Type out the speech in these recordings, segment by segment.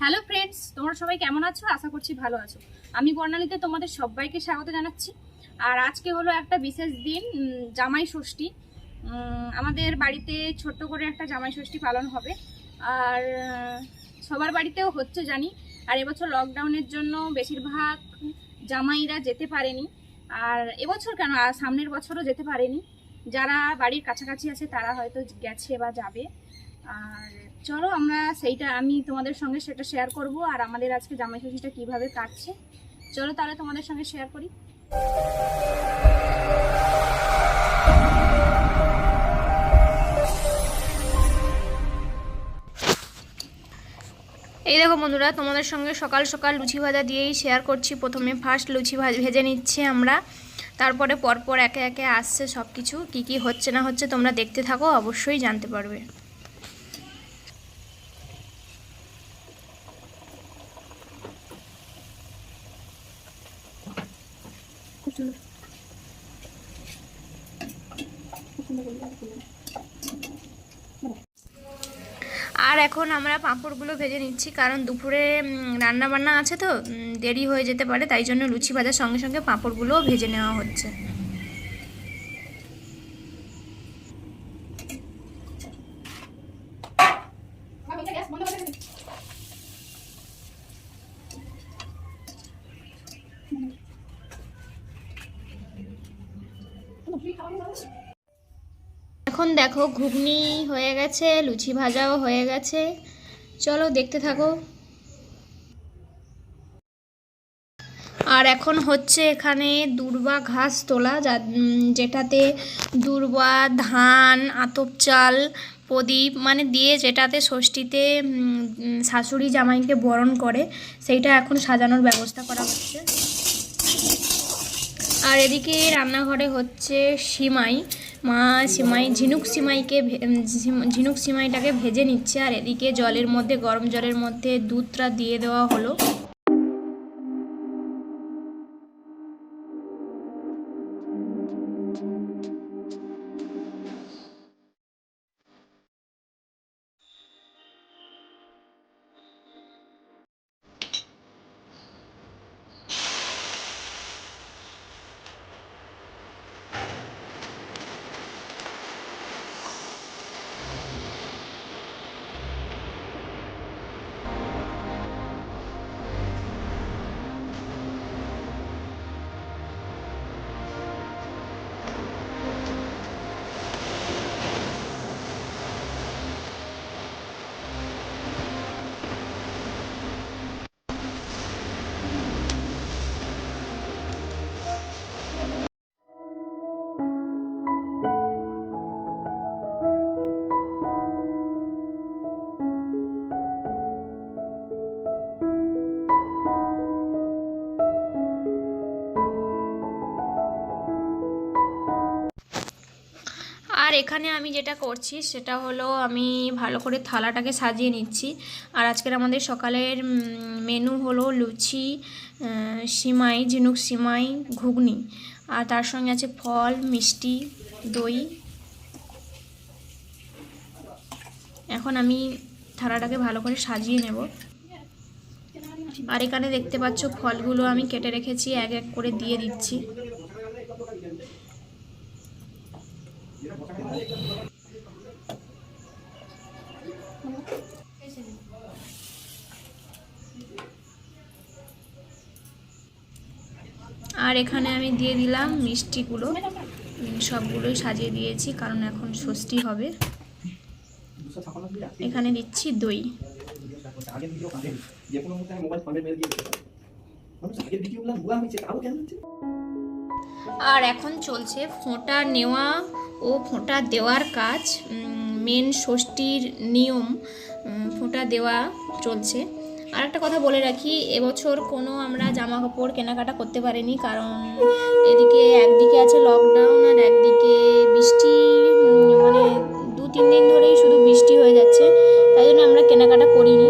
Hello friends তোমরা সবাই কেমন আছো? আশা করছি ভালো আছো। আমি বর্ণালীতে তোমাদের সবাইকে স্বাগত জানাচ্ছি। আর আজকে হলো একটা বিশেষ দিন জামাই ষষ্ঠী। আমাদের বাড়িতে ছোট্ট করে একটা জামাই ষষ্ঠী পালন হবে। আর সবার বাড়িতেও হচ্ছে জানি। আর এবছর লকডাউনের জন্য বেশিরভাগ জামাইরা যেতে পারেনি। আর এবছর কেন? আর সামনের বছরও যেতে পারেনি। যারা বাড়ির কাছাকাছি আছে তারা হয়তো গেছে বা যাবে। আর চলো আমরা সেইটা, আমি তোমাদের সঙ্গে সেটা শেয়ার করব, আর আমাদের আজকে জামাই ষষ্ঠীটা কীভাবে কাটছে। চলো তাহলে তোমাদের সঙ্গে শেয়ার করি। এই দেখো বন্ধুরা, তোমাদের সঙ্গে সকাল সকাল লুচি ভাজা দিয়েই শেয়ার করছি। প্রথমে ফার্স্ট লুচি ভাজ- ভেজে নিচ্ছি আমরা। তারপরে পরপর একে একে আসছে সব কিছু কী কী হচ্ছে না হচ্ছে তোমরা দেখতে থাকো, অবশ্যই জানতে পারবে। আর এখন আমরা পাঁপড়গুলো ভেজে নিচ্ছি, কারণ দুপুরে রান্না বান্না আছে তো দেরি হয়ে যেতে পারে, তাই জন্য লুচি ভাজার সঙ্গে সঙ্গে পাঁপড়গুলোও ভেজে নেওয়া হচ্ছে। এখন দেখো ঘুগনি হয়ে গেছে, লুচি ভাজাও হয়ে গেছে। চলো দেখতে থাকো। আর এখন হচ্ছে এখানে দুর্বা ঘাস তোলা, যা যেটাতে দূর্বা, ধান, আতপ চাল, প্রদীপ মানে দিয়ে যেটাতে ষষ্ঠীতে শাশুড়ি জামাইকে বরণ করে, সেইটা এখন সাজানোর ব্যবস্থা করা হচ্ছে। আর এদিকে রান্নাঘরে হচ্ছে সিমাই। মা সিমাই, ঝিনুক সিমাইকে ঝিনুক সিমাইটাকে ভেজে নিচ্ছে আর এদিকে জলের মধ্যে, গরম জলের মধ্যে দুধটা দিয়ে দেওয়া হলো। এখানে আমি যেটা করছি, সেটা হলো আমি ভালো করে থালাটাকে সাজিয়ে নিচ্ছি। আর আজকের আমাদের সকালের মেনু হলো লুচি সিমাই, ঝিনুক সিমাই, ঘুগনি। আর তার সঙ্গে আছে ফল, মিষ্টি, দই। এখন আমি থালাটাকে ভালো করে সাজিয়ে নেব। আর এখানে দেখতে পাচ্ছ ফলগুলো আমি কেটে রেখেছি, এক এক করে দিয়ে দিচ্ছি। আর এখানে আমি দিয়ে দিলাম মিষ্টিগুলো সবগুলোই সাজিয়ে দিয়েছি, কারণ এখন ষষ্ঠী হবে। এখানে দিচ্ছি দই। মোবাইল আগের তাও কেন আর এখন চলছে ফোঁটা নেওয়া ও ফোঁটা দেওয়ার কাজ। মেন ষষ্ঠীর নিয়ম ফোঁটা দেওয়া চলছে। আর একটা কথা বলে রাখি, এবছর কোনো আমরা জামা কাপড় কেনাকাটা করতে পারিনি কারণ এদিকে একদিকে আছে লকডাউন আর একদিকে বৃষ্টি মানে দু তিন দিন ধরেই শুধু বৃষ্টি হয়ে যাচ্ছে। তাই জন্য আমরা কেনাকাটা করিনি।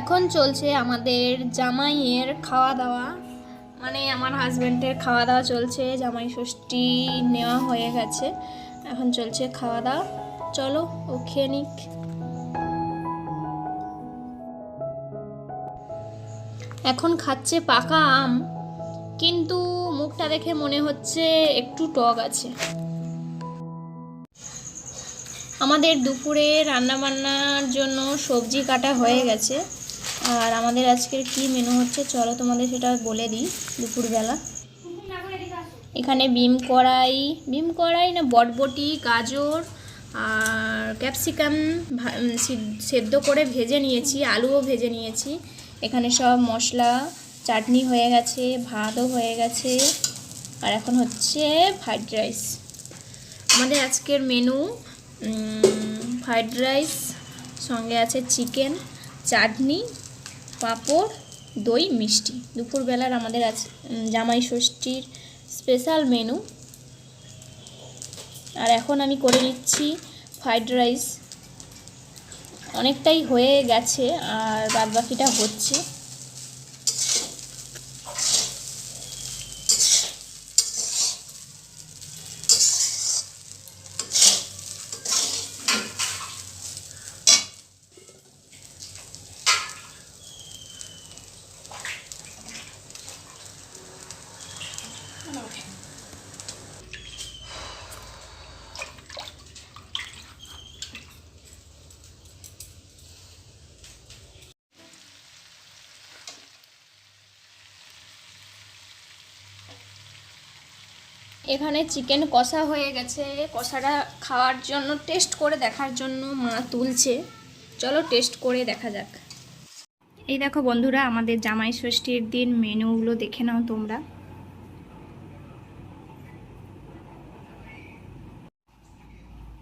এখন চলছে আমাদের জামাইয়ের খাওয়া দাওয়া। মানে আমার হাজব্যান্ডের খাওয়া দাওয়া চলছে জামাই ষষ্ঠী নেওয়া হয়ে গেছে, এখন চলছে খাওয়া দাওয়া চলো, ও খেয়ে নিক। এখন খাচ্ছে পাকা আম, কিন্তু মুখটা দেখে মনে হচ্ছে একটু টক আছে। আমাদের দুপুরে রান্না বান্নার জন্য সবজি কাটা হয়ে গেছে। আর আমাদের আজকের কি মেনু হচ্ছে, চলো তোমাদের সেটা বলে দিই দুপুরবেলা। এখানে বিম কড়াই বিম কড়াই না, বটবটি, গাজর আর ক্যাপসিকাম সেদ্ধ করে ভেজে নিয়েছি, আলুও ভেজে নিয়েছি। এখানে সব মশলা, চাটনি হয়ে গেছে, ভাতও হয়ে গেছে। আর এখন হচ্ছে ফ্রাইড রাইস আমাদের আজকের মেনু ফ্রাইড রাইস সঙ্গে আছে চিকেন চাটনি পাঁপড় দই মিষ্টি। দুপুরবেলার আমাদের উম, জামাই ষষ্ঠীর স্পেশাল মেনু আর এখন আমি করে নিচ্ছি ফ্রাইড রাইস অনেকটাই হয়ে গেছে আর বাদ বাকিটা হচ্ছে। এখানে চিকেন কষা হয়ে গেছে। কষাটা খাওয়ার জন্য, টেস্ট করে দেখার জন্য মা তুলছে। চলো টেস্ট করে দেখা যাক। এই দেখো বন্ধুরা, আমাদের জামাই ষষ্ঠীর দিন মেনুগুলো দেখে নাও তোমরা।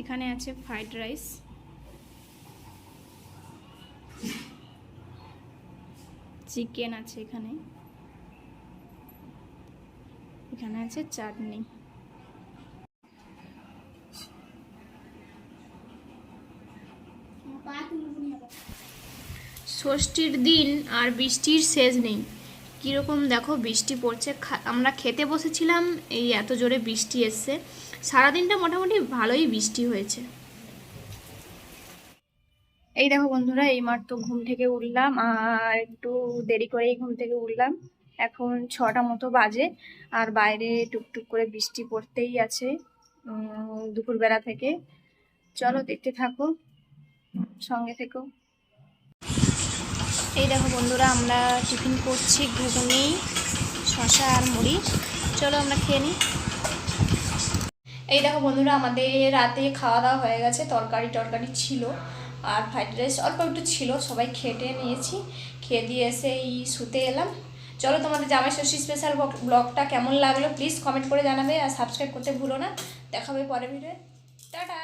এখানে আছে ফ্রাইড রাইস চিকেন আছে এখানে। এখানে আছে চাটনি। ষষ্ঠীর দিন আর বৃষ্টির শেষ নেই। কীরকম দেখো বৃষ্টি পড়ছে। আমরা খেতে বসেছিলাম, এই এত জোরে বৃষ্টি এসছে। সারাদিনটা মোটামুটি ভালোই বৃষ্টি হয়েছে। এই দেখো বন্ধুরা এই মাত্র ঘুম থেকে উঠলাম, আর একটু দেরি করেই ঘুম থেকে উঠলাম। এখন ছটা মতো বাজে আর বাইরে টুকটুক করে বৃষ্টি পড়তেই আছে দুপুরবেলা থেকে। চলো দেখতে থাকো, সঙ্গে থেকো। এই দেখো বন্ধুরা, আমরা টিফিন করছি ঘুগনি শশা আর মুড়ি। চলো আমরা খেয়ে নিই। এই দেখো বন্ধুরা, আমাদের রাতে খাওয়া দাওয়া হয়ে গেছে, তরকারি টরকারি ছিল আর ফ্রাইড রাইস অল্প একটু ছিল, সবাই খেটে নিয়েছি। খেয়ে দিয়ে এসে এই শুতে এলাম। চলো তোমাদের জামাই ষষ্ঠী স্পেশাল ব্লগটা কেমন লাগল? প্লিজ কমেন্ট করে জানাবে আর সাবস্ক্রাইব করতে ভুলো না। দেখাবে পরে ভিডিও টাটা!